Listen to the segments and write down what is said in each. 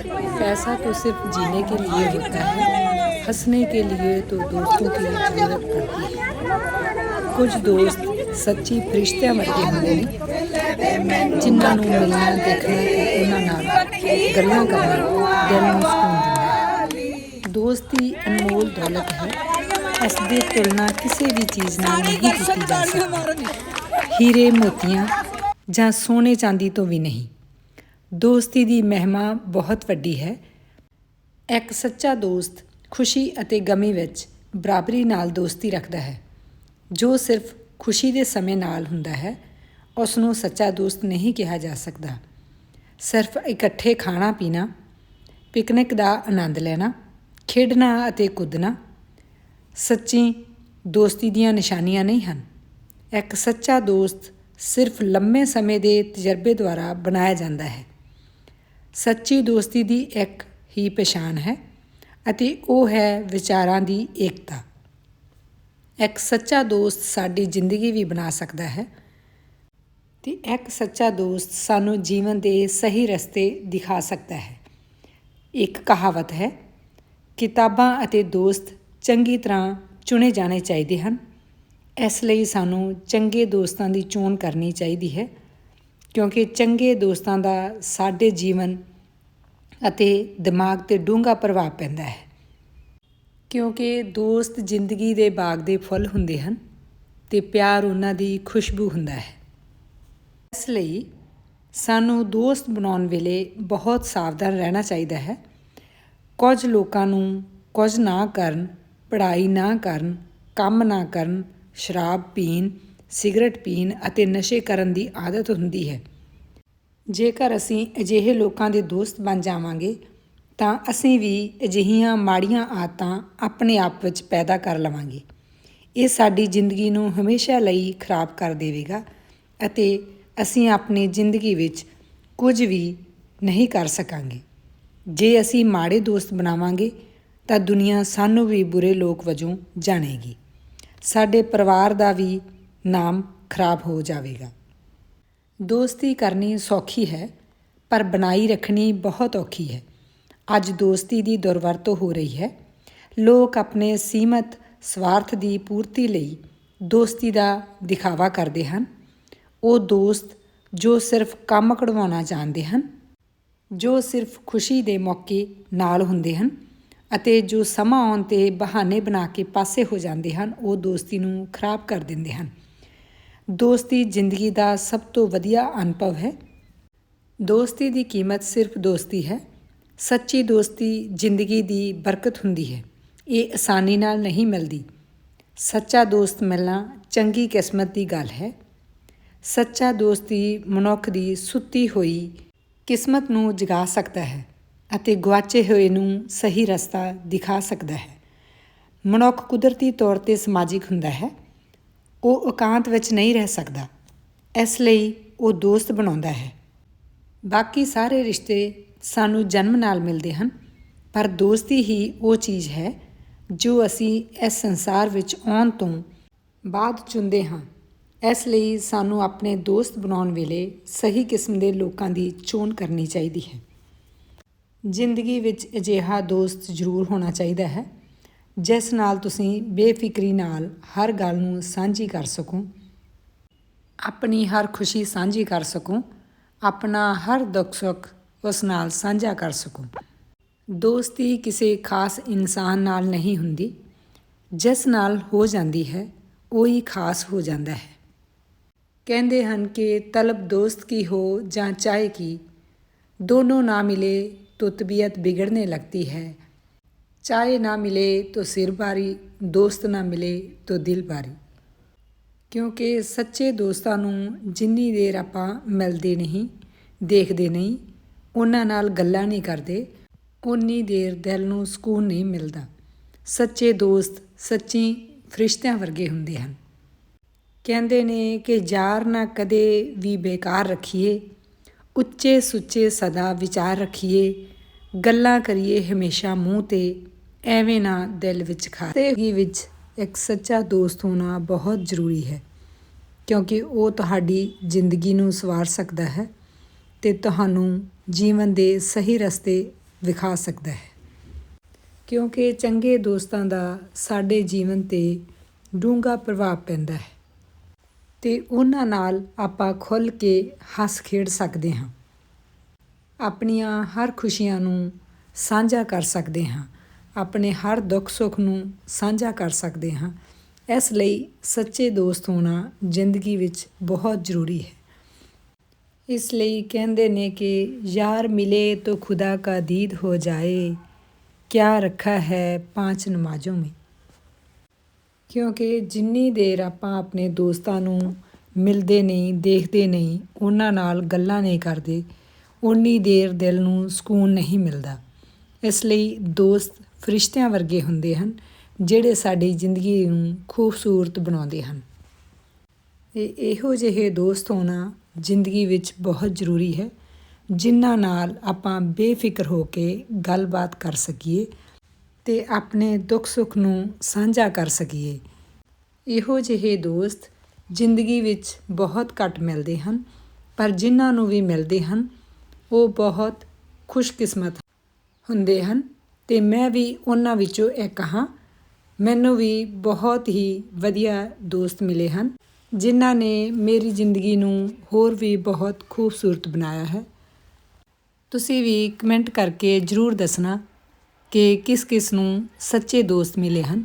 पैसा तो सिर्फ जीने के लिए होता है हंसने के लिए तो दोस्तों की जरूरत पड़ती है ਕੁਝ ਦੋਸਤ ਸੱਚੀ ਫਰਿਸ਼ਤਿਆਂ ਵਰਗੇ ਹੁੰਦੇ ਨੇ ਜਿਨ੍ਹਾਂ ਨੂੰ ਮਿਲਣਾ ਦੇਖਣਾ ਤੇ ਉਹਨਾਂ ਨਾਲ ਗੱਲਾਂ ਕਰਨਾ ਦਿਲ ਨੂੰ ਸਕੂਨ ਦਿੰਦਾ ਹੈ ਦੋਸਤੀ ਅਨਮੋਲ ਦੌਲਤ ਹੈ ਇਸ ਦੀ ਤੁਲਨਾ ਕਿਸੇ ਵੀ ਚੀਜ਼ ਨਾਲ ਨਹੀਂ ਕੀਤੀ ਜਾ ਸਕਦੀ ਹੀਰੇ ਮੋਤੀਆਂ ਜਾਂ ਸੋਨੇ ਚਾਂਦੀ ਤੋਂ ਵੀ ਨਹੀਂ ਦੋਸਤੀ ਦੀ ਮਹਿਮਾ ਬਹੁਤ ਵੱਡੀ ਹੈ। ਇੱਕ ਸੱਚਾ ਦੋਸਤ ਖੁਸ਼ੀ ਅਤੇ ਗਮੀ ਵਿੱਚ ਬਰਾਬਰੀ ਨਾਲ ਦੋਸਤੀ ਰੱਖਦਾ ਹੈ। ਜੋ ਸਿਰਫ ਖੁਸ਼ੀ ਦੇ ਸਮੇਂ ਨਾਲ ਹੁੰਦਾ ਹੈ ਉਸ ਨੂੰ ਸੱਚਾ ਦੋਸਤ ਨਹੀਂ ਕਿਹਾ ਜਾ ਸਕਦਾ। ਸਿਰਫ ਇਕੱਠੇ ਖਾਣਾ ਪੀਣਾ, ਪਿਕਨਿਕ ਦਾ ਆਨੰਦ ਲੈਣਾ, ਖੇਡਣਾ ਅਤੇ ਕੁੱਦਣਾ, ਸੱਚੀ ਦੋਸਤੀ ਦੀਆਂ ਨਿਸ਼ਾਨੀਆਂ ਨਹੀਂ ਹਨ। ਇੱਕ ਸੱਚਾ ਦੋਸਤ ਸਿਰਫ ਲੰਮੇ ਸਮੇਂ ਦੇ ਤਜਰਬੇ ਦੁਆਰਾ ਬਣਾਇਆ ਜਾਂਦਾ ਹੈ। ਸੱਚੀ ਦੋਸਤੀ ਦੀ ਇੱਕ ਹੀ ਪਛਾਣ ਹੈ ਅਤੇ ਉਹ ਹੈ ਵਿਚਾਰਾਂ ਦੀ ਏਕਤਾ। ਇੱਕ ਸੱਚਾ ਦੋਸਤ ਸਾਡੀ ਜ਼ਿੰਦਗੀ ਵੀ ਬਣਾ ਸਕਦਾ ਹੈ ਤੇ ਇੱਕ ਸੱਚਾ ਦੋਸਤ ਸਾਨੂੰ ਜੀਵਨ ਦੇ ਸਹੀ ਰਸਤੇ ਦਿਖਾ ਸਕਦਾ ਹੈ। ਇੱਕ ਕਹਾਵਤ ਹੈ, ਕਿਤਾਬਾਂ ਅਤੇ ਦੋਸਤ ਚੰਗੀ ਤਰ੍ਹਾਂ ਚੁਣੇ ਜਾਣੇ ਚਾਹੀਦੇ ਹਨ। ਇਸ ਲਈ ਸਾਨੂੰ ਚੰਗੇ ਦੋਸਤਾਂ ਦੀ ਚੋਣ ਕਰਨੀ ਚਾਹੀਦੀ ਹੈ। ਕਿਉਂਕਿ ਚੰਗੇ ਦੋਸਤਾਂ ਦਾ ਸਾਡੇ ਜੀਵਨ ਅਤੇ ਦਿਮਾਗ ਤੇ ਡੂੰਘਾ ਪ੍ਰਭਾਵ ਪੈਂਦਾ ਹੈ। ਕਿਉਂਕਿ ਦੋਸਤ ਜ਼ਿੰਦਗੀ ਦੇ ਬਾਗ ਦੇ ਫੁੱਲ ਹੁੰਦੇ ਹਨ ਤੇ ਪਿਆਰ ਉਹਨਾਂ ਦੀ ਖੁਸ਼ਬੂ ਹੁੰਦਾ ਹੈ। ਇਸ ਲਈ ਸਾਨੂੰ ਦੋਸਤ ਬਣਾਉਣ ਵੇਲੇ ਬਹੁਤ ਸਾਵਧਾਨ ਰਹਿਣਾ ਚਾਹੀਦਾ ਹੈ। ਕੁਝ ਲੋਕਾਂ ਨੂੰ ਕੁਝ ਨਾ ਕਰਨ, ਪੜ੍ਹਾਈ ਨਾ ਕਰਨ, ਕੰਮ ਨਾ ਕਰਨ, ਸ਼ਰਾਬ ਪੀਣ ਸਿਗਰਟ ਪੀਣ ਅਤੇ ਨਸ਼ੇ ਕਰਨ ਦੀ ਆਦਤ ਹੁੰਦੀ ਹੈ। ਜੇਕਰ ਅਸੀਂ ਅਜਿਹੇ ਲੋਕਾਂ ਦੇ ਦੋਸਤ ਬਣ ਜਾਵਾਂਗੇ, ਤਾਂ ਅਸੀਂ ਵੀ ਅਜਿਹੀਆਂ ਮਾੜੀਆਂ ਆਦਤਾਂ ਆਪਣੇ ਆਪ ਵਿੱਚ ਪੈਦਾ ਕਰ ਲਵਾਂਗੇ। ਇਹ ਸਾਡੀ ਜ਼ਿੰਦਗੀ ਨੂੰ ਹਮੇਸ਼ਾ ਲਈ ਖਰਾਬ ਕਰ ਦੇਵੇਗਾ ਅਤੇ ਅਸੀਂ ਆਪਣੀ ਜ਼ਿੰਦਗੀ ਵਿੱਚ ਕੁਝ ਵੀ ਨਹੀਂ ਕਰ ਸਕਾਂਗੇ। ਜੇ ਅਸੀਂ ਮਾੜੇ ਦੋਸਤ ਬਣਾਵਾਂਗੇ, ਤਾਂ ਦੁਨੀਆ ਸਾਨੂੰ ਵੀ ਬੁਰੇ ਲੋਕ ਵਜੋਂ ਜਾਣੇਗੀ। ਸਾਡੇ ਪਰਿਵਾਰ ਦਾ ਵੀ ਨਾਮ ਖਰਾਬ ਹੋ ਜਾਵੇਗਾ। ਦੋਸਤੀ ਕਰਨੀ ਸੌਖੀ ਹੈ, ਪਰ ਬਣਾਈ ਰੱਖਣੀ ਬਹੁਤ ਔਖੀ ਹੈ। ਅੱਜ ਦੋਸਤੀ ਦੀ ਦੁਰਵਰਤੋਂ ਹੋ ਰਹੀ ਹੈ। ਲੋਕ ਆਪਣੇ ਸੀਮਤ ਸਵਾਰਥ ਦੀ ਪੂਰਤੀ ਲਈ ਦੋਸਤੀ ਦਾ ਦਿਖਾਵਾ ਕਰਦੇ ਹਨ। ਉਹ ਦੋਸਤ ਜੋ ਸਿਰਫ ਕੰਮ ਕਢਵਾਉਣਾ ਜਾਣਦੇ ਹਨ, ਜੋ ਸਿਰਫ ਖੁਸ਼ੀ ਦੇ ਮੌਕੇ ਨਾਲ ਹੁੰਦੇ ਹਨ ਅਤੇ ਜੋ ਸਮਾਂ ਆਉਣ ਤੇ ਬਹਾਨੇ ਬਣਾ ਕੇ ਪਾਸੇ ਹੋ ਜਾਂਦੇ ਹਨ, ਉਹ ਦੋਸਤੀ ਨੂੰ ਖਰਾਬ ਕਰ ਦਿੰਦੇ ਹਨ। ਦੋਸਤੀ ਜ਼ਿੰਦਗੀ ਦਾ ਸਭ ਤੋਂ ਵਧੀਆ ਅਨੁਭਵ ਹੈ। ਦੋਸਤੀ ਦੀ ਕੀਮਤ ਸਿਰਫ ਦੋਸਤੀ ਹੈ। ਸੱਚੀ ਦੋਸਤੀ ਜ਼ਿੰਦਗੀ ਦੀ ਬਰਕਤ ਹੁੰਦੀ ਹੈ। ਇਹ ਆਸਾਨੀ ਨਾਲ ਨਹੀਂ ਮਿਲਦੀ। ਸੱਚਾ ਦੋਸਤ ਮਿਲਣਾ ਚੰਗੀ ਕਿਸਮਤ ਦੀ ਗੱਲ ਹੈ। ਸੱਚਾ ਦੋਸਤੀ ਮਨੁੱਖ ਦੀ ਸੁੱਤੀ ਹੋਈ ਕਿਸਮਤ ਨੂੰ ਜਗਾ ਸਕਦਾ ਹੈ ਅਤੇ ਗਵਾਚੇ ਹੋਏ ਨੂੰ ਸਹੀ ਰਸਤਾ ਦਿਖਾ ਸਕਦਾ ਹੈ। ਮਨੁੱਖ ਕੁਦਰਤੀ ਤੌਰ ਤੇ ਸਮਾਜਿਕ ਹੁੰਦਾ ਹੈ। ਉਹ ਇਕਾਂਤ ਵਿੱਚ ਨਹੀਂ ਰਹਿ ਸਕਦਾ। ਇਸ ਲਈ ਉਹ ਦੋਸਤ ਬਣਾਉਂਦਾ ਹੈ। ਬਾਕੀ ਸਾਰੇ ਰਿਸ਼ਤੇ ਸਾਨੂੰ ਜਨਮ ਨਾਲ ਮਿਲਦੇ ਹਨ, ਪਰ ਦੋਸਤੀ ਹੀ ਉਹ ਚੀਜ਼ ਹੈ ਜੋ ਅਸੀਂ ਇਸ ਸੰਸਾਰ ਵਿੱਚ ਆਉਣ ਤੋਂ ਬਾਅਦ ਚੁਣਦੇ ਹਾਂ। ਇਸ ਲਈ ਸਾਨੂੰ ਆਪਣੇ ਦੋਸਤ ਬਣਾਉਣ ਵੇਲੇ ਸਹੀ ਕਿਸਮ ਦੇ ਲੋਕਾਂ ਦੀ ਚੋਣ ਕਰਨੀ ਚਾਹੀਦੀ ਹੈ। ਜ਼ਿੰਦਗੀ ਵਿੱਚ ਅਜਿਹਾ ਦੋਸਤ ਜ਼ਰੂਰ ਹੋਣਾ ਚਾਹੀਦਾ ਹੈ। ਜਿਸ ਨਾਲ ਤੁਸੀਂ ਬੇਫਿਕਰੀ ਨਾਲ ਹਰ ਗੱਲ ਨੂੰ ਸਾਂਝੀ ਕਰ ਸਕੋ ਆਪਣੀ ਹਰ ਖੁਸ਼ੀ ਸਾਂਝੀ ਕਰ ਸਕੋ ਆਪਣਾ ਹਰ ਦੁੱਖ ਸੁੱਖ ਉਸ ਨਾਲ ਸਾਂਝਾ ਕਰ ਸਕੋ ਦੋਸਤੀ ਕਿਸੇ ਖਾਸ ਇਨਸਾਨ ਨਾਲ ਨਹੀਂ ਹੁੰਦੀ ਜਿਸ ਨਾਲ ਹੋ ਜਾਂਦੀ ਹੈ ਉਹ ਹੀ ਖਾਸ ਹੋ ਜਾਂਦਾ ਹੈ ਕਹਿੰਦੇ ਹਨ ਕਿ ਤਲਬ ਦੋਸਤ ਕੀ ਹੋ ਜਾਂ ਚਾਹੇ ਕੀ दोनों ना मिले तो तबीयत बिगड़ने लगती है चाय ना मिले तो सिर बारी दोस्त ना मिले तो ਦਿਲ ਬਾਰੀ ਕਿਉਂਕਿ ਸੱਚੇ ਦੋਸਤਾਂ ਨੂੰ ਜਿੰਨੀ ਦੇਰ ਆਪਾਂ ਮਿਲਦੇ ਨਹੀਂ ਦੇਖਦੇ ਨਹੀਂ ਉਹਨਾਂ ਨਾਲ ਗੱਲਾਂ ਨਹੀਂ ਕਰਦੇ ਉਨੀ ਦੇਰ ਦਿਲ ਨੂੰ ਸਕੂਨ ਨਹੀਂ ਮਿਲਦਾ ਸੱਚੇ ਦੋਸਤ ਸੱਚੀ ਫਰਿਸ਼ਤਿਆਂ ਵਰਗੇ ਹੁੰਦੇ ਹਨ ਕਹਿੰਦੇ ਨੇ ਕਿ ਯਾਰ ਨਾ ਕਦੇ ਵੀ ਬੇਕਾਰ ਰੱਖੀਏ ਉੱਚੇ ਸੁੱਚੇ ਸਦਾ ਵਿਚਾਰ ਰੱਖੀਏ ਗੱਲਾਂ ਕਰੀਏ ਹਮੇਸ਼ਾ ਮੂੰਹ ਤੇ, ਐਵੇਂ ਨਾ ਦਿਲ ਵਿੱਚ ਖਾ। ਜ਼ਿੰਦਗੀ ਵਿੱਚ ਇੱਕ ਸੱਚਾ ਦੋਸਤ ਹੋਣਾ ਬਹੁਤ ਜ਼ਰੂਰੀ ਹੈ, ਕਿਉਂਕਿ ਉਹ ਤੁਹਾਡੀ ਜ਼ਿੰਦਗੀ ਨੂੰ ਸਵਾਰ ਸਕਦਾ ਹੈ ਤੇ ਤੁਹਾਨੂੰ ਜੀਵਨ ਦੇ ਸਹੀ ਰਸਤੇ ਵਿਖਾ ਸਕਦਾ ਹੈ। ਕਿਉਂਕਿ ਚੰਗੇ ਦੋਸਤਾਂ ਦਾ ਸਾਡੇ ਜੀਵਨ ਤੇ ਡੂੰਘਾ ਪ੍ਰਭਾਵ ਪੈਂਦਾ ਹੈ ਤੇ ਉਹਨਾਂ ਨਾਲ ਆਪਾਂ ਖੁੱਲ੍ਹ ਕੇ ਹੱਸ ਖੇਡ ਸਕਦੇ ਹਾਂ। ਆਪਣੀਆਂ ਹਰ ਖੁਸ਼ੀਆਂ ਨੂੰ ਸਾਂਝਾ ਕਰ ਸਕਦੇ ਹਾਂ। ਆਪਣੇ ਹਰ ਦੁੱਖ ਸੁੱਖ ਨੂੰ ਸਾਂਝਾ ਕਰ ਸਕਦੇ ਹਾਂ। ਇਸ ਲਈ ਸੱਚੇ ਦੋਸਤ ਹੋਣਾ ਜ਼ਿੰਦਗੀ ਵਿੱਚ ਬਹੁਤ ਜ਼ਰੂਰੀ ਹੈ। ਇਸ ਲਈ ਕਹਿੰਦੇ ਨੇ ਕਿ ਯਾਰ ਮਿਲੇ ਤਾਂ ਖੁਦਾ ਕਾ ਦੀਦ ਹੋ ਜਾਏ, ਕਿਆ ਰੱਖਾ ਹੈ ਪਾਂਚ ਨਮਾਜ਼ੋਂ ਮੇਂ। ਕਿਉਂਕਿ ਜਿੰਨੀ ਦੇਰ ਆਪਾਂ ਆਪਣੇ ਦੋਸਤਾਂ ਨੂੰ ਮਿਲਦੇ ਨਹੀਂ, ਦੇਖਦੇ ਨਹੀਂ, ਉਹਨਾਂ ਨਾਲ ਗੱਲਾਂ ਨਹੀਂ ਕਰਦੇ ਉਨੀ ਦੇਰ ਦਿਲ ਨੂੰ ਸਕੂਨ ਨਹੀਂ ਮਿਲਦਾ। ਇਸ ਲਈ ਦੋਸਤ ਫਰਿਸ਼ਤਿਆਂ ਵਰਗੇ ਹੁੰਦੇ ਹਨ, ਜਿਹੜੇ ਸਾਡੀ ਜ਼ਿੰਦਗੀ ਨੂੰ ਖੂਬਸੂਰਤ ਬਣਾਉਂਦੇ ਹਨ। ਇਹ ਇਹੋ ਜਿਹੇ ਦੋਸਤ ਹੋਣਾ ਜ਼ਿੰਦਗੀ ਵਿੱਚ ਬਹੁਤ ਜ਼ਰੂਰੀ ਹੈ, ਜਿਨ੍ਹਾਂ ਨਾਲ ਆਪਾਂ ਬੇਫਿਕਰ ਹੋ ਕੇ ਗੱਲਬਾਤ ਕਰ ਸਕੀਏ ਤੇ ਆਪਣੇ ਦੁੱਖ ਸੁੱਖ ਨੂੰ ਸਾਂਝਾ ਕਰ ਸਕੀਏ। ਇਹੋ ਜਿਹੇ ਦੋਸਤ ਜ਼ਿੰਦਗੀ ਵਿੱਚ ਬਹੁਤ ਘੱਟ ਮਿਲਦੇ ਹਨ, ਪਰ ਜਿਨ੍ਹਾਂ ਨੂੰ ਵੀ ਮਿਲਦੇ ਹਨ ਉਹ ਬਹੁਤ ਖੁਸ਼ਕਿਸਮਤ ਹੁੰਦੇ ਹਨ ਤੇ ਮੈਂ ਵੀ ਉਹਨਾਂ ਵਿੱਚੋਂ ਇੱਕ ਹਾਂ। ਮੈਨੂੰ ਵੀ ਬਹੁਤ ਹੀ ਵਧੀਆ ਦੋਸਤ ਮਿਲੇ ਹਨ, ਜਿਨ੍ਹਾਂ ਨੇ ਮੇਰੀ ਜ਼ਿੰਦਗੀ ਨੂੰ ਹੋਰ ਵੀ ਬਹੁਤ ਖੂਬਸੂਰਤ ਬਣਾਇਆ ਹੈ। ਤੁਸੀਂ ਵੀ ਕਮੈਂਟ ਕਰਕੇ ਜਰੂਰ ਦੱਸਣਾ ਕਿ ਕਿਸ ਕਿਸ ਨੂੰ ਸੱਚੇ ਦੋਸਤ ਮਿਲੇ ਹਨ।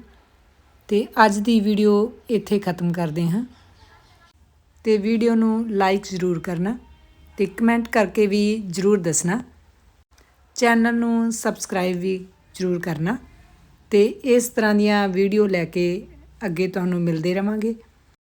ਤੇ ਅੱਜ ਦੀ ਵੀਡੀਓ ਇੱਥੇ ਖਤਮ ਕਰਦੇ ਹਾਂ। ਤੇ ਵੀਡੀਓ ਨੂੰ ਲਾਈਕ ਜ਼ਰੂਰ ਕਰਨਾ। ਤੇ ਕਮੈਂਟ ਕਰਕੇ ਵੀ ਜ਼ਰੂਰ ਦੱਸਣਾ। ਚੈਨਲ ਨੂੰ ਸਬਸਕ੍ਰਾਈਬ ਵੀ ਜ਼ਰੂਰ ਕਰਨਾ ਤੇ ਇਸ ਤਰ੍ਹਾਂ ਦੀਆਂ ਵੀਡੀਓ ਲੈ ਕੇ ਅੱਗੇ ਤੁਹਾਨੂੰ ਮਿਲਦੇ ਰਵਾਂਗੇ।